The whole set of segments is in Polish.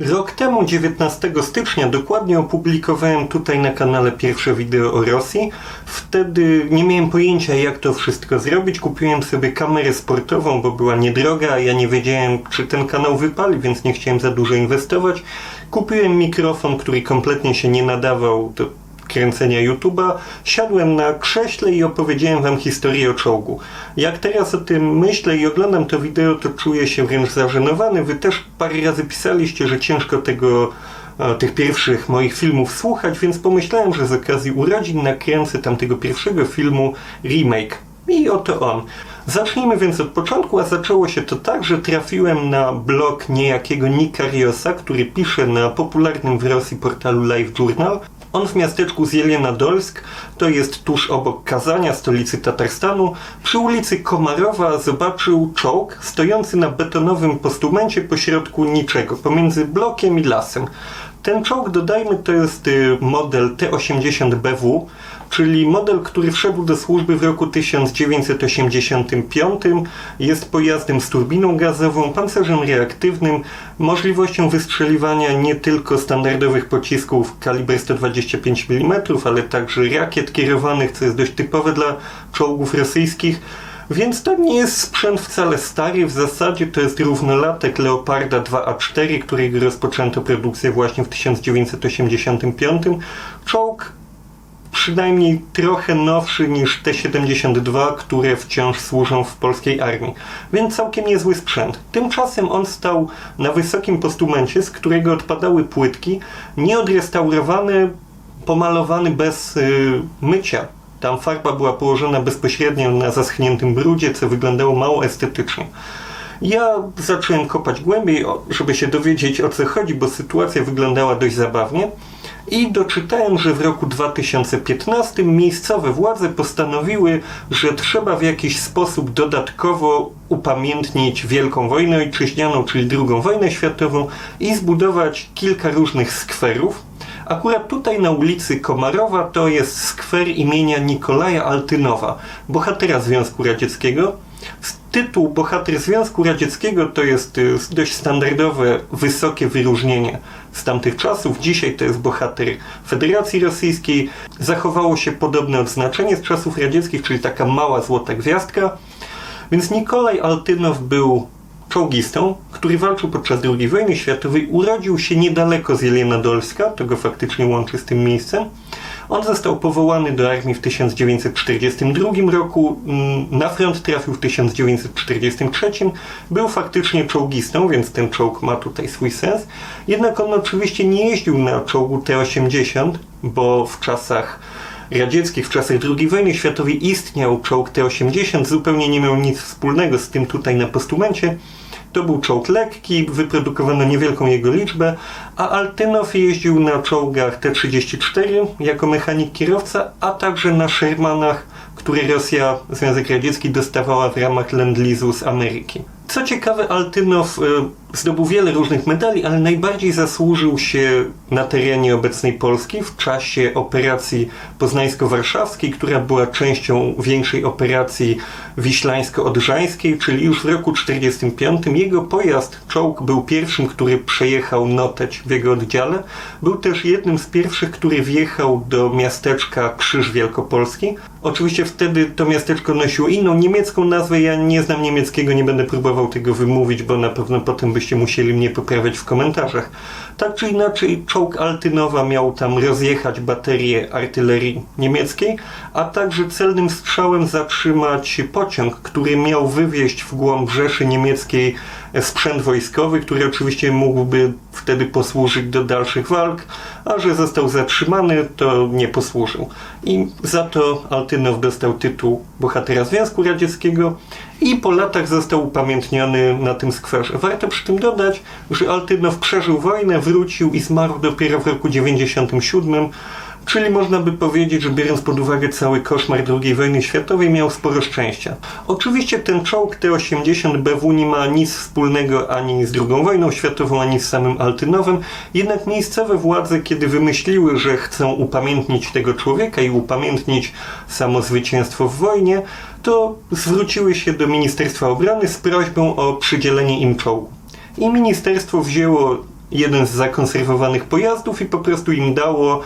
Rok temu, 19 stycznia, dokładnie opublikowałem tutaj na kanale pierwsze wideo o Rosji. Wtedy nie miałem pojęcia, jak to wszystko zrobić. Kupiłem sobie kamerę sportową, bo była niedroga, a ja nie wiedziałem, czy ten kanał wypali, więc nie chciałem za dużo inwestować. Kupiłem mikrofon, który kompletnie się nie nadawał do kręcenia YouTube'a, siadłem na krześle i opowiedziałem wam historię o czołgu. Jak teraz o tym myślę i oglądam to wideo, to czuję się wręcz zażenowany. Wy też parę razy pisaliście, że ciężko tego e, tych pierwszych moich filmów słuchać, więc pomyślałem, że z okazji urodzin nakręcę tamtego pierwszego filmu remake. I oto on. Zacznijmy więc od początku, a zaczęło się to tak, że trafiłem na blog niejakiego Nikariosa, który pisze na popularnym w Rosji portalu Live Journal. On w miasteczku Zjelienadolsk, to jest tuż obok Kazania, stolicy Tatarstanu, przy ulicy Komarowa zobaczył czołg stojący na betonowym postumencie pośrodku niczego, pomiędzy blokiem i lasem. Ten czołg, dodajmy, to jest y, model T-80BW, czyli model, który wszedł do służby w roku 1985. Jest pojazdem z turbiną gazową, pancerzem reaktywnym, możliwością wystrzeliwania nie tylko standardowych pocisków kalibru 125 mm, ale także rakiet kierowanych, co jest dość typowe dla czołgów rosyjskich. Więc to nie jest sprzęt wcale stary, w zasadzie to jest równolatek Leoparda 2A4, którego rozpoczęto produkcję właśnie w 1985. Czołg przynajmniej trochę nowszy niż T-72, które wciąż służą w polskiej armii. Więc całkiem niezły sprzęt. Tymczasem on stał na wysokim postumencie, z którego odpadały płytki, nieodrestaurowany, pomalowany bez y, mycia. Tam farba była położona bezpośrednio na zaschniętym brudzie, co wyglądało mało estetycznie. Ja zacząłem kopać głębiej, żeby się dowiedzieć o co chodzi, bo sytuacja wyglądała dość zabawnie. I doczytałem, że w roku 2015 miejscowe władze postanowiły, że trzeba w jakiś sposób dodatkowo upamiętnić Wielką Wojnę Ojczyźnianą, czyli II wojnę światową i zbudować kilka różnych skwerów. Akurat tutaj na ulicy Komarowa to jest skwer imienia Nikolaja Altynowa, bohatera Związku Radzieckiego. Tytuł Bohater Związku Radzieckiego to jest y, dość standardowe, wysokie wyróżnienie z tamtych czasów. Dzisiaj to jest bohater Federacji Rosyjskiej. Zachowało się podobne odznaczenie z czasów radzieckich, czyli taka mała złota gwiazdka. Więc Nikolaj Altynow był czołgistą, który walczył podczas II wojny światowej. Urodził się niedaleko z Jelienadolska, to go faktycznie łączy z tym miejscem. On został powołany do armii w 1942 roku, mm, na front trafił w 1943, był faktycznie czołgistą, więc ten czołg ma tutaj swój sens. Jednak on oczywiście nie jeździł na czołgu T-80, bo w czasach radzieckich, w czasach II wojny światowej istniał czołg T-80, zupełnie nie miał nic wspólnego z tym tutaj na postumencie. To był czołg lekki, wyprodukowano niewielką jego liczbę, a Altynow jeździł na czołgach T-34 jako mechanik kierowca, a także na Shermanach, które Rosja, Związek Radziecki dostawała w ramach Lend-Lease'u z Ameryki. Co ciekawe, Altynow y, zdobył wiele różnych medali, ale najbardziej zasłużył się na terenie obecnej Polski w czasie operacji poznańsko-warszawskiej, która była częścią większej operacji wiślańsko-odrzańskiej, czyli już w roku 1945 jego pojazd, czołg, był pierwszym, który przejechał Noteć w jego oddziale. Był też jednym z pierwszych, który wjechał do miasteczka Krzyż Wielkopolski. Oczywiście wtedy to miasteczko nosiło inną niemiecką nazwę, ja nie znam niemieckiego, nie będę próbował tego wymówić, bo na pewno potem byście musieli mnie poprawiać w komentarzach. Tak czy inaczej, czołg Altynowa miał tam rozjechać baterię artylerii niemieckiej, a także celnym strzałem zatrzymać pociąg, który miał wywieźć w głąb Rzeszy Niemieckiej sprzęt wojskowy, który oczywiście mógłby wtedy posłużyć do dalszych walk, a że został zatrzymany, to nie posłużył. I za to Altynow dostał tytuł bohatera Związku Radzieckiego i po latach został upamiętniony na tym skwerze. Warto przy tym dodać, że Altynow przeżył wojnę, wrócił i zmarł dopiero w roku 97 Czyli można by powiedzieć, że biorąc pod uwagę cały koszmar II wojny światowej, miał sporo szczęścia. Oczywiście ten czołg T-80 BW nie ma nic wspólnego ani z II wojną światową, ani z samym Altynowem, jednak miejscowe władze, kiedy wymyśliły, że chcą upamiętnić tego człowieka i upamiętnić samo zwycięstwo w wojnie, to zwróciły się do Ministerstwa Obrony z prośbą o przydzielenie im czołgu. I ministerstwo wzięło jeden z zakonserwowanych pojazdów i po prostu im dało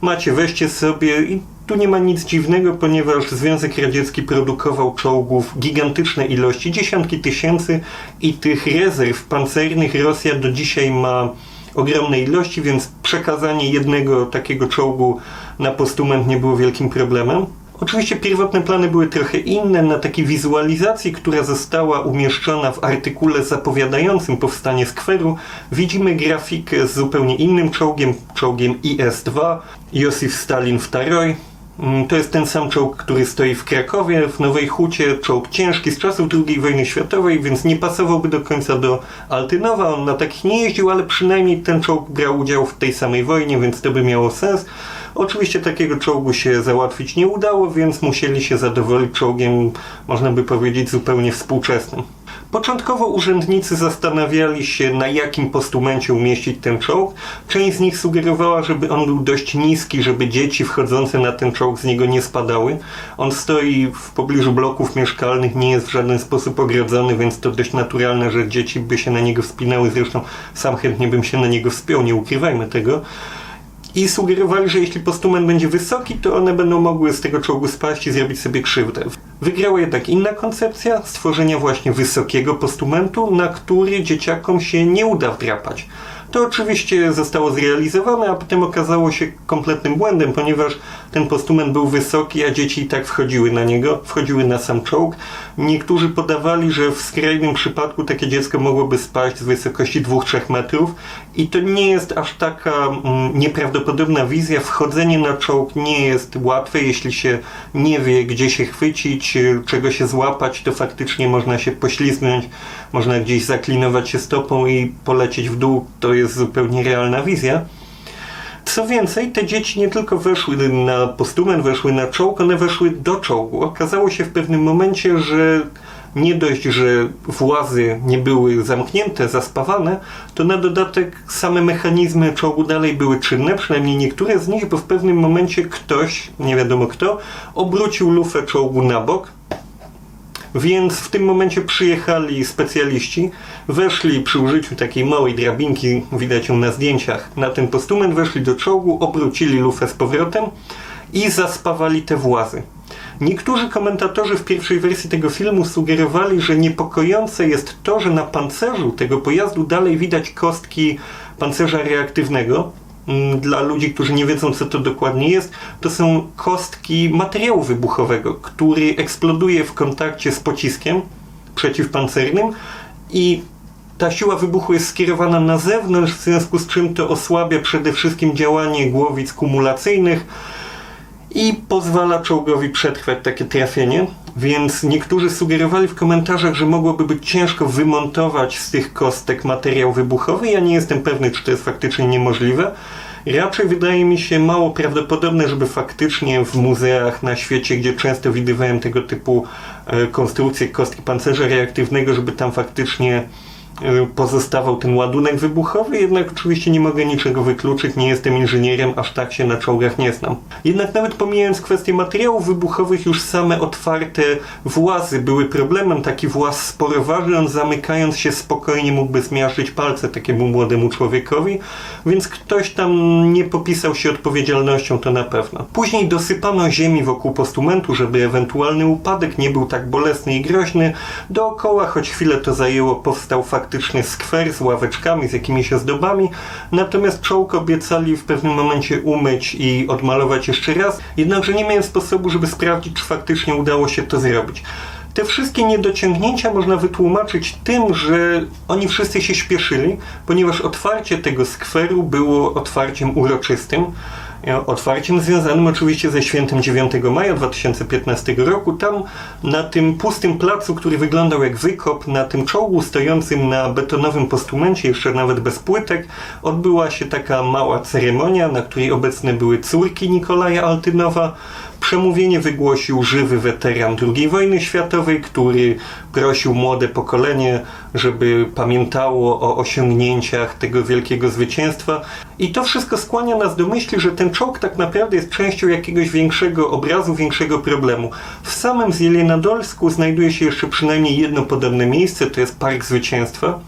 macie, weźcie sobie i tu nie ma nic dziwnego, ponieważ Związek Radziecki produkował czołgów gigantyczne ilości, dziesiątki tysięcy i tych rezerw pancernych Rosja do dzisiaj ma ogromne ilości, więc przekazanie jednego takiego czołgu na postument nie było wielkim problemem. Oczywiście pierwotne plany były trochę inne. Na takiej wizualizacji, która została umieszczona w artykule zapowiadającym powstanie skweru, widzimy grafikę z zupełnie innym czołgiem, czołgiem IS-2, Josif Stalin II. Mm, To jest ten sam czołg, który stoi w Krakowie, w Nowej Hucie, czołg ciężki z czasów II wojny światowej, więc nie pasowałby do końca do Altynowa. On na takich nie jeździł, ale przynajmniej ten czołg brał udział w tej samej wojnie, więc to by miało sens. Oczywiście takiego czołgu się załatwić nie udało, więc musieli się zadowolić czołgiem, można by powiedzieć, zupełnie współczesnym. Początkowo urzędnicy zastanawiali się, na jakim postumencie umieścić ten czołg. Część z nich sugerowała, żeby on był dość niski, żeby dzieci wchodzące na ten czołg z niego nie spadały. On stoi w pobliżu bloków mieszkalnych, nie jest w żaden sposób ogrodzony, więc to dość naturalne, że dzieci by się na niego wspinały. Zresztą sam chętnie bym się na niego wspiął, nie ukrywajmy tego i sugerowali, że jeśli postument będzie wysoki, to one będą mogły z tego czołgu spaść i zrobić sobie krzywdę. Wygrała jednak inna koncepcja stworzenia właśnie wysokiego postumentu, na który dzieciakom się nie uda wdrapać. To oczywiście zostało zrealizowane, a potem okazało się kompletnym błędem, ponieważ ten postument był wysoki, a dzieci i tak wchodziły na niego, wchodziły na sam czołg. Niektórzy podawali, że w skrajnym przypadku takie dziecko mogłoby spaść z wysokości 2-3 metrów i to nie jest aż taka mm, nieprawdopodobna wizja. Wchodzenie na czołg nie jest łatwe, jeśli się nie wie, gdzie się chwycić, czego się złapać, to faktycznie można się poślizgnąć, można gdzieś zaklinować się stopą i polecieć w dół. To jest zupełnie realna wizja. Co więcej, te dzieci nie tylko weszły na postument, weszły na czołg, one weszły do czołgu. Okazało się w pewnym momencie, że nie dość, że włazy nie były zamknięte, zaspawane, to na dodatek same mechanizmy czołgu dalej były czynne, przynajmniej niektóre z nich, bo w pewnym momencie ktoś, nie wiadomo kto, obrócił lufę czołgu na bok, więc w tym momencie przyjechali specjaliści, weszli przy użyciu takiej małej drabinki, widać ją na zdjęciach, na ten postument, weszli do czołgu, obrócili lufę z powrotem i zaspawali te włazy. Niektórzy komentatorzy w pierwszej wersji tego filmu sugerowali, że niepokojące jest to, że na pancerzu tego pojazdu dalej widać kostki pancerza reaktywnego, dla ludzi, którzy nie wiedzą, co to dokładnie jest, to są kostki materiału wybuchowego, który eksploduje w kontakcie z pociskiem przeciwpancernym i ta siła wybuchu jest skierowana na zewnątrz, w związku z czym to osłabia przede wszystkim działanie głowic kumulacyjnych i pozwala czołgowi przetrwać takie trafienie. Więc niektórzy sugerowali w komentarzach, że mogłoby być ciężko wymontować z tych kostek materiał wybuchowy. Ja nie jestem pewny, czy to jest faktycznie niemożliwe. Raczej wydaje mi się mało prawdopodobne, żeby faktycznie w muzeach na świecie, gdzie często widywałem tego typu e, konstrukcje kostki pancerza reaktywnego, żeby tam faktycznie pozostawał ten ładunek wybuchowy, jednak oczywiście nie mogę niczego wykluczyć, nie jestem inżynierem, aż tak się na czołgach nie znam. Jednak nawet pomijając kwestię materiałów wybuchowych, już same otwarte włazy były problemem. Taki właz sporo waży, on zamykając się spokojnie mógłby zmiażdżyć palce takiemu młodemu człowiekowi, więc ktoś tam nie popisał się odpowiedzialnością, to na pewno. Później dosypano ziemi wokół postumentu, żeby ewentualny upadek nie był tak bolesny i groźny. Dookoła, choć chwilę to zajęło, powstał faktyczny skwer z ławeczkami, z jakimiś ozdobami, natomiast czołg obiecali w pewnym momencie umyć i odmalować jeszcze raz, jednakże nie miałem sposobu, żeby sprawdzić, czy faktycznie udało się to zrobić. Te wszystkie niedociągnięcia można wytłumaczyć tym, że oni wszyscy się śpieszyli, ponieważ otwarcie tego skweru było otwarciem uroczystym. E, Otwarciem związanym oczywiście ze świętem 9 maja 2015 roku. Tam na tym pustym placu, który wyglądał jak wykop, na tym czołgu stojącym na betonowym postumencie, jeszcze nawet bez płytek, odbyła się taka mała ceremonia, na której obecne były córki Nikolaja Altynowa. Przemówienie wygłosił żywy weteran II wojny światowej, który prosił młode pokolenie, żeby pamiętało o osiągnięciach tego wielkiego zwycięstwa. I to wszystko skłania nas do myśli, że ten czołg tak naprawdę jest częścią jakiegoś większego obrazu, większego problemu. W samym Zjelenadolsku znajduje się jeszcze przynajmniej jedno podobne miejsce, to jest Park Zwycięstwa,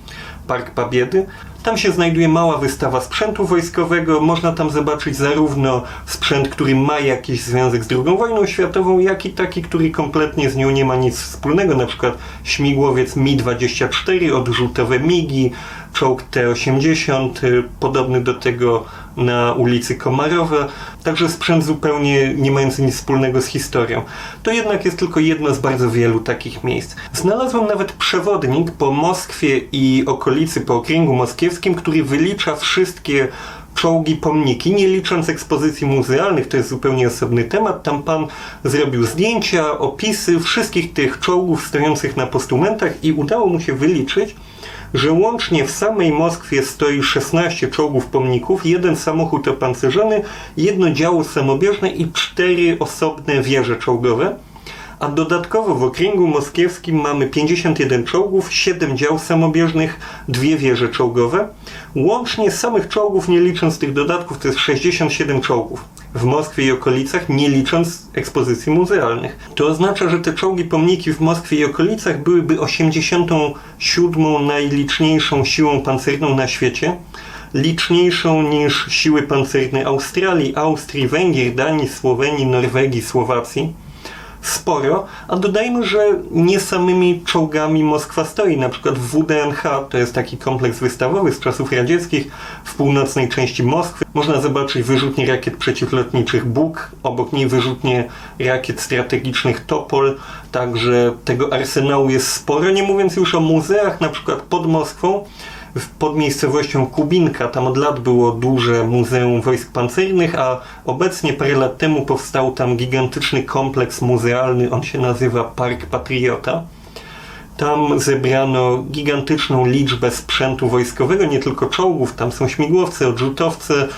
Park Pabiedy. Tam się znajduje mała wystawa sprzętu wojskowego. Można tam zobaczyć zarówno sprzęt, który ma jakiś związek z II wojną światową, jak i taki, który kompletnie z nią nie ma nic wspólnego. Na przykład śmigłowiec Mi-24, odrzutowe MIGI, czołg T-80, y, podobny do tego na ulicy Komarowa, także sprzęt zupełnie nie mający nic wspólnego z historią. To jednak jest tylko jedno z bardzo wielu takich miejsc. Znalazłem nawet przewodnik po Moskwie i okolicy, po okręgu moskiewskim, który wylicza wszystkie czołgi, pomniki, nie licząc ekspozycji muzealnych, to jest zupełnie osobny temat. Tam pan zrobił zdjęcia, opisy wszystkich tych czołgów stojących na postumentach i udało mu się wyliczyć, że łącznie w samej Moskwie stoi 16 czołgów pomników, jeden samochód opancerzony, jedno działo samobieżne i cztery osobne wieże czołgowe. A dodatkowo w okręgu moskiewskim mamy 51 czołgów, 7 dział samobieżnych, dwie wieże czołgowe. Łącznie samych czołgów, nie licząc tych dodatków, to jest 67 czołgów w Moskwie i okolicach, nie licząc ekspozycji muzealnych. To oznacza, że te czołgi pomniki w Moskwie i okolicach byłyby 87 najliczniejszą siłą pancerną na świecie, liczniejszą niż siły pancerne Australii, Austrii, Węgier, Danii, Słowenii, Norwegii, Słowacji sporo, a dodajmy, że nie samymi czołgami Moskwa stoi. Na przykład WDNH, to jest taki kompleks wystawowy z czasów radzieckich, w północnej części Moskwy. Można zobaczyć wyrzutnie rakiet przeciwlotniczych Bóg, obok niej wyrzutnie rakiet strategicznych Topol, także tego arsenału jest sporo, nie mówiąc już o muzeach, na przykład pod Moskwą, pod miejscowością Kubinka. Tam od lat było duże Muzeum Wojsk Pancernych, a obecnie parę lat temu powstał tam gigantyczny kompleks muzealny. On się nazywa Park Patriota. Tam zebrano gigantyczną liczbę sprzętu wojskowego, nie tylko czołgów, tam są śmigłowce, odrzutowce,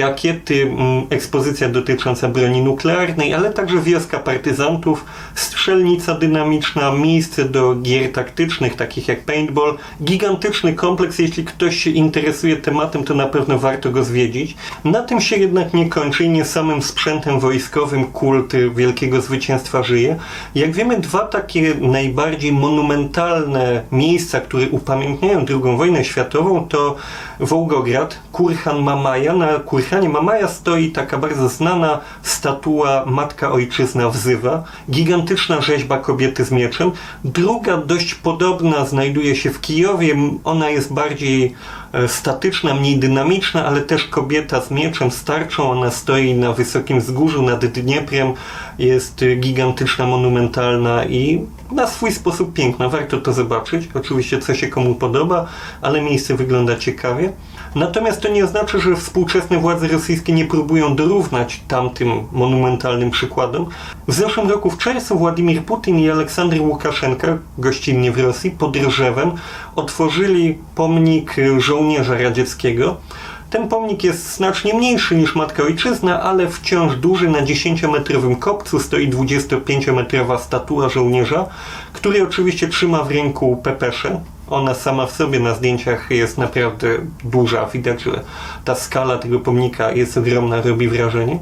rakiety, mm, ekspozycja dotycząca broni nuklearnej, ale także wioska partyzantów, strzelnica dynamiczna, miejsce do gier taktycznych, takich jak paintball. Gigantyczny kompleks, jeśli ktoś się interesuje tematem, to na pewno warto go zwiedzić. Na tym się jednak nie kończy i nie samym sprzętem wojskowym kult wielkiego zwycięstwa żyje. Jak wiemy, dwa takie najbardziej monumentalne miejsca, które upamiętniają II wojnę światową, to Wołgograd, Kurhan Mamaja. Na Kurhanie Mamaja stoi taka bardzo znana statua Matka Ojczyzna wzywa. Gigantyczna rzeźba kobiety z mieczem. Druga, dość podobna, znajduje się w Kijowie. Ona jest bardziej e, statyczna, mniej dynamiczna, ale też kobieta z mieczem, starczą. Ona stoi na wysokim wzgórzu nad Dnieprem. Jest gigantyczna, monumentalna i na swój sposób piękna. Warto to zobaczyć. Oczywiście, co się komu podoba, ale miejsce wygląda ciekawie. Natomiast to nie oznacza, że współczesne władze rosyjskie nie próbują dorównać tamtym monumentalnym przykładom. W zeszłym roku w czerwcu Władimir Putin i Aleksander Łukaszenka, gościnnie w Rosji, pod Ryżewem, otworzyli pomnik żołnierza radzieckiego. Ten pomnik jest znacznie mniejszy niż Matka Ojczyzna, ale wciąż duży. Na 10-metrowym kopcu stoi 25-metrowa statua żołnierza, który oczywiście trzyma w ręku pepesze. Ona sama w sobie na zdjęciach jest naprawdę duża. Widać, że ta skala tego pomnika jest ogromna, robi wrażenie.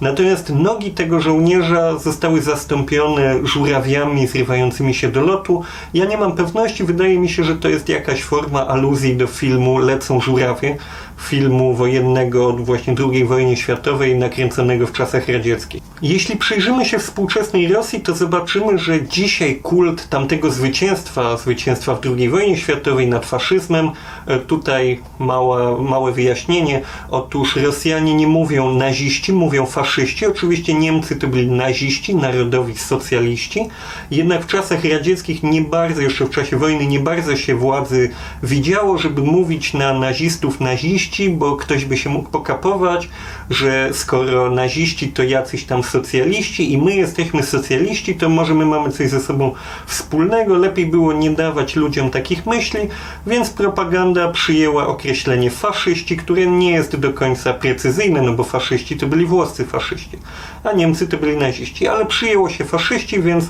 Natomiast nogi tego żołnierza zostały zastąpione żurawiami zrywającymi się do lotu. Ja nie mam pewności, wydaje mi się, że to jest jakaś forma aluzji do filmu Lecą żurawie, filmu wojennego od właśnie II wojny światowej, nakręconego w czasach radzieckich. Jeśli przyjrzymy się współczesnej Rosji, to zobaczymy, że dzisiaj kult tamtego zwycięstwa, zwycięstwa w II wojnie światowej nad faszyzmem, e, tutaj mała, małe wyjaśnienie. Otóż Rosjanie nie mówią naziści, mówią faszyści. Oczywiście Niemcy to byli naziści, narodowi socjaliści. Jednak w czasach radzieckich nie bardzo, jeszcze w czasie wojny, nie bardzo się władzy widziało, żeby mówić na nazistów naziści, bo ktoś by się mógł pokapować, że skoro naziści to jacyś tam socjaliści i my jesteśmy socjaliści, to może my mamy coś ze sobą wspólnego. Lepiej było nie dawać ludziom takich myśli, więc propaganda przyjęła określenie faszyści, które nie jest do końca precyzyjne, no bo faszyści to byli włoscy faszyści, a Niemcy to byli naziści, ale przyjęło się faszyści, więc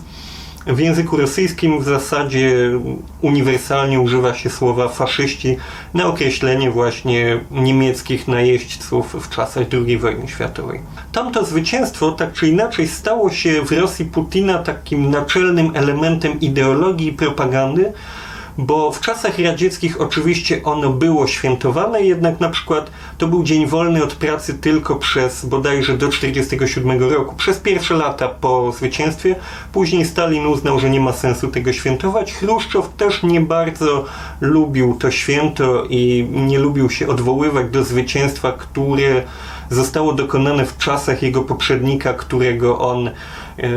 w języku rosyjskim w zasadzie uniwersalnie używa się słowa faszyści na określenie właśnie niemieckich najeźdźców w czasach II wojny światowej. Tamto zwycięstwo, tak czy inaczej, stało się w Rosji Putina takim naczelnym elementem ideologii i propagandy, bo w czasach radzieckich oczywiście ono było świętowane, jednak na przykład to był dzień wolny od pracy tylko przez bodajże do 1947 roku, przez pierwsze lata po zwycięstwie. Później Stalin uznał, że nie ma sensu tego świętować. Chruszczow też nie bardzo lubił to święto i nie lubił się odwoływać do zwycięstwa, które zostało dokonane w czasach jego poprzednika, którego on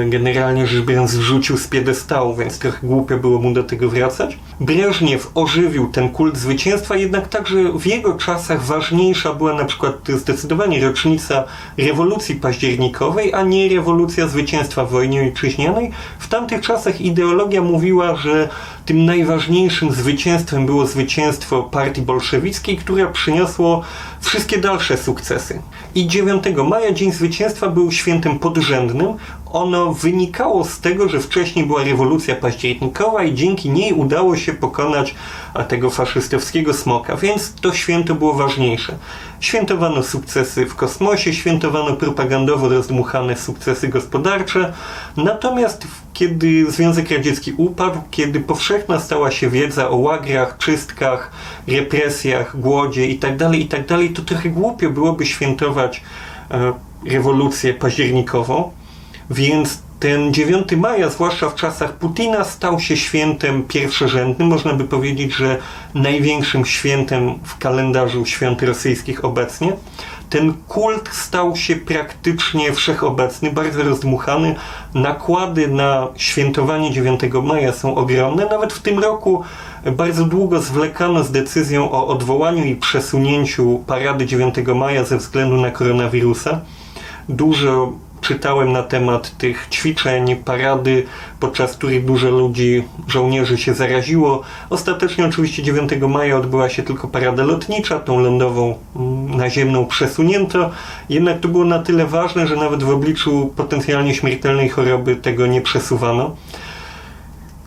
generalnie rzecz biorąc zrzucił z piedestału, więc trochę głupio było mu do tego wracać. Breżniew ożywił ten kult zwycięstwa, jednak także w jego czasach ważniejsza była na przykład zdecydowanie rocznica rewolucji październikowej, a nie rewolucja zwycięstwa w wojnie ojczyźnianej. W tamtych czasach ideologia mówiła, że tym najważniejszym zwycięstwem było zwycięstwo partii bolszewickiej, które przyniosło wszystkie dalsze sukcesy. I 9 maja, Dzień Zwycięstwa, był świętem podrzędnym. Ono wynikało z tego, że wcześniej była rewolucja październikowa i dzięki niej udało się pokonać tego faszystowskiego smoka, więc to święto było ważniejsze. Świętowano sukcesy w kosmosie, świętowano propagandowo rozdmuchane sukcesy gospodarcze, natomiast kiedy Związek Radziecki upadł, kiedy powszechna stała się wiedza o łagrach, czystkach, represjach, głodzie itd., itd., to trochę głupio byłoby świętować e, rewolucję październikową, więc ten 9 maja, zwłaszcza w czasach Putina, stał się świętem pierwszorzędnym. Można by powiedzieć, że największym świętem w kalendarzu świąt rosyjskich obecnie. Ten kult stał się praktycznie wszechobecny, bardzo rozdmuchany. Nakłady na świętowanie 9 maja są ogromne. Nawet w tym roku bardzo długo zwlekano z decyzją o odwołaniu i przesunięciu parady 9 maja ze względu na koronawirusa. Dużo czytałem na temat tych ćwiczeń, parady, podczas których dużo ludzi, żołnierzy się zaraziło. Ostatecznie oczywiście 9 maja odbyła się tylko parada lotnicza, tą lądową mm, naziemną przesunięto, jednak to było na tyle ważne, że nawet w obliczu potencjalnie śmiertelnej choroby tego nie przesuwano.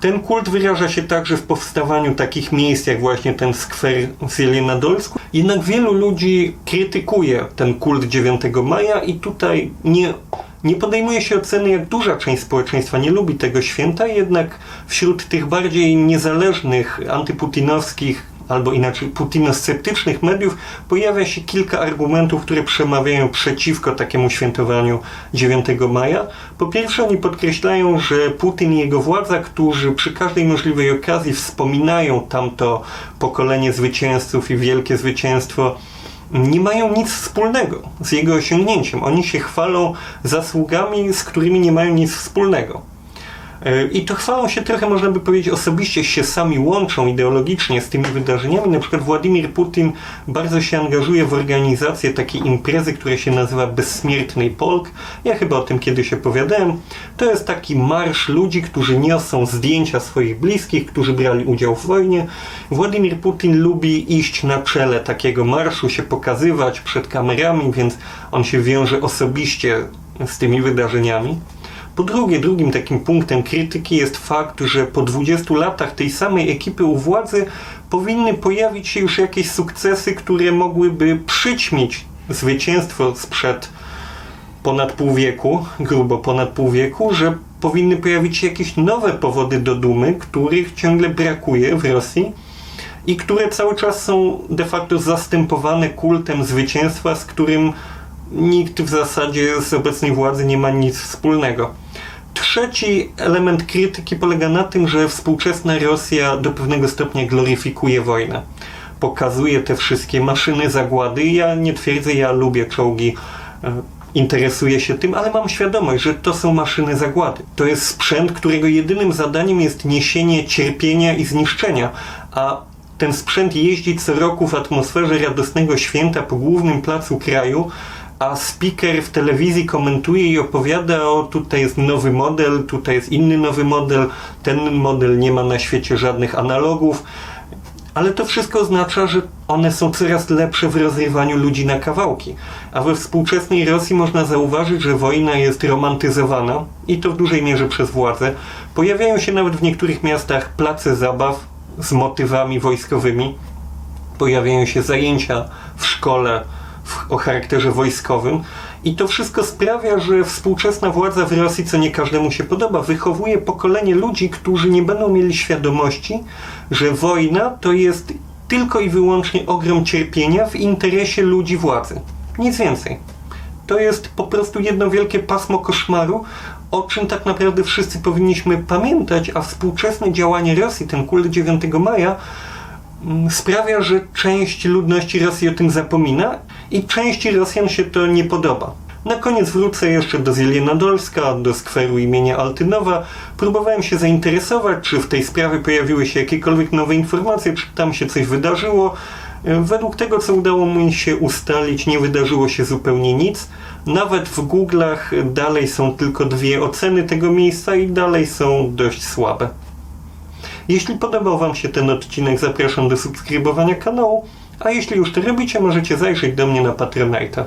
Ten kult wyraża się także w powstawaniu takich miejsc, jak właśnie ten skwer w Jelienadolsku. Jednak wielu ludzi krytykuje ten kult 9 maja i tutaj nie nie podejmuje się oceny, jak duża część społeczeństwa nie lubi tego święta, jednak wśród tych bardziej niezależnych, antyputinowskich albo inaczej putinosceptycznych mediów pojawia się kilka argumentów, które przemawiają przeciwko takiemu świętowaniu 9 maja. Po pierwsze, oni podkreślają, że Putin i jego władza, którzy przy każdej możliwej okazji wspominają tamto pokolenie zwycięzców i wielkie zwycięstwo, nie mają nic wspólnego z jego osiągnięciem. Oni się chwalą zasługami, z którymi nie mają nic wspólnego. E, I to chwalą się trochę, można by powiedzieć, osobiście się sami łączą ideologicznie z tymi wydarzeniami. Na przykład Władimir Putin bardzo się angażuje w organizację takiej imprezy, która się nazywa Bezsmiertnej Polk. Ja chyba o tym kiedyś opowiadałem. To jest taki marsz ludzi, którzy niosą zdjęcia swoich bliskich, którzy brali udział w wojnie. Władimir Putin lubi iść na czele takiego marszu, się pokazywać przed kamerami, więc on się wiąże osobiście z tymi wydarzeniami. Po drugie, drugim takim punktem krytyki jest fakt, że po 20 latach tej samej ekipy u władzy powinny pojawić się już jakieś sukcesy, które mogłyby przyćmić zwycięstwo sprzed ponad pół wieku, grubo ponad pół wieku, że powinny pojawić się jakieś nowe powody do dumy, których ciągle brakuje w Rosji i które cały czas są de facto zastępowane kultem zwycięstwa, z którym nikt w zasadzie z obecnej władzy nie ma nic wspólnego. Trzeci element krytyki polega na tym, że współczesna Rosja do pewnego stopnia gloryfikuje wojnę. Pokazuje te wszystkie maszyny zagłady. Ja nie twierdzę, ja lubię czołgi, e, interesuję się tym, ale mam świadomość, że to są maszyny zagłady. To jest sprzęt, którego jedynym zadaniem jest niesienie cierpienia i zniszczenia, a ten sprzęt jeździ co roku w atmosferze radosnego święta po głównym placu kraju, a speaker w telewizji komentuje i opowiada o tutaj jest nowy model, tutaj jest inny nowy model, ten model nie ma na świecie żadnych analogów, ale to wszystko oznacza, że one są coraz lepsze w rozrywaniu ludzi na kawałki. A we współczesnej Rosji można zauważyć, że wojna jest romantyzowana i to w dużej mierze przez władze. Pojawiają się nawet w niektórych miastach place zabaw z motywami wojskowymi. Pojawiają się zajęcia w szkole o charakterze wojskowym. I to wszystko sprawia, że współczesna władza w Rosji, co nie każdemu się podoba, wychowuje pokolenie ludzi, którzy nie będą mieli świadomości, że wojna to jest tylko i wyłącznie ogrom cierpienia w interesie ludzi władzy. Nic więcej. To jest po prostu jedno wielkie pasmo koszmaru, o czym tak naprawdę wszyscy powinniśmy pamiętać, a współczesne działanie Rosji, ten kult 9 maja, sprawia, że część ludności Rosji o tym zapomina i części Rosjan się to nie podoba. Na koniec wrócę jeszcze do Zielinodolska, do skweru imienia Altynowa. Próbowałem się zainteresować, czy w tej sprawie pojawiły się jakiekolwiek nowe informacje, czy tam się coś wydarzyło. E, Według tego, co udało mi się ustalić, nie wydarzyło się zupełnie nic. Nawet w Google'ach dalej są tylko dwie oceny tego miejsca i dalej są dość słabe. Jeśli podobał Wam się ten odcinek, zapraszam do subskrybowania kanału, a jeśli już to robicie, możecie zajrzeć do mnie na Patronite'a.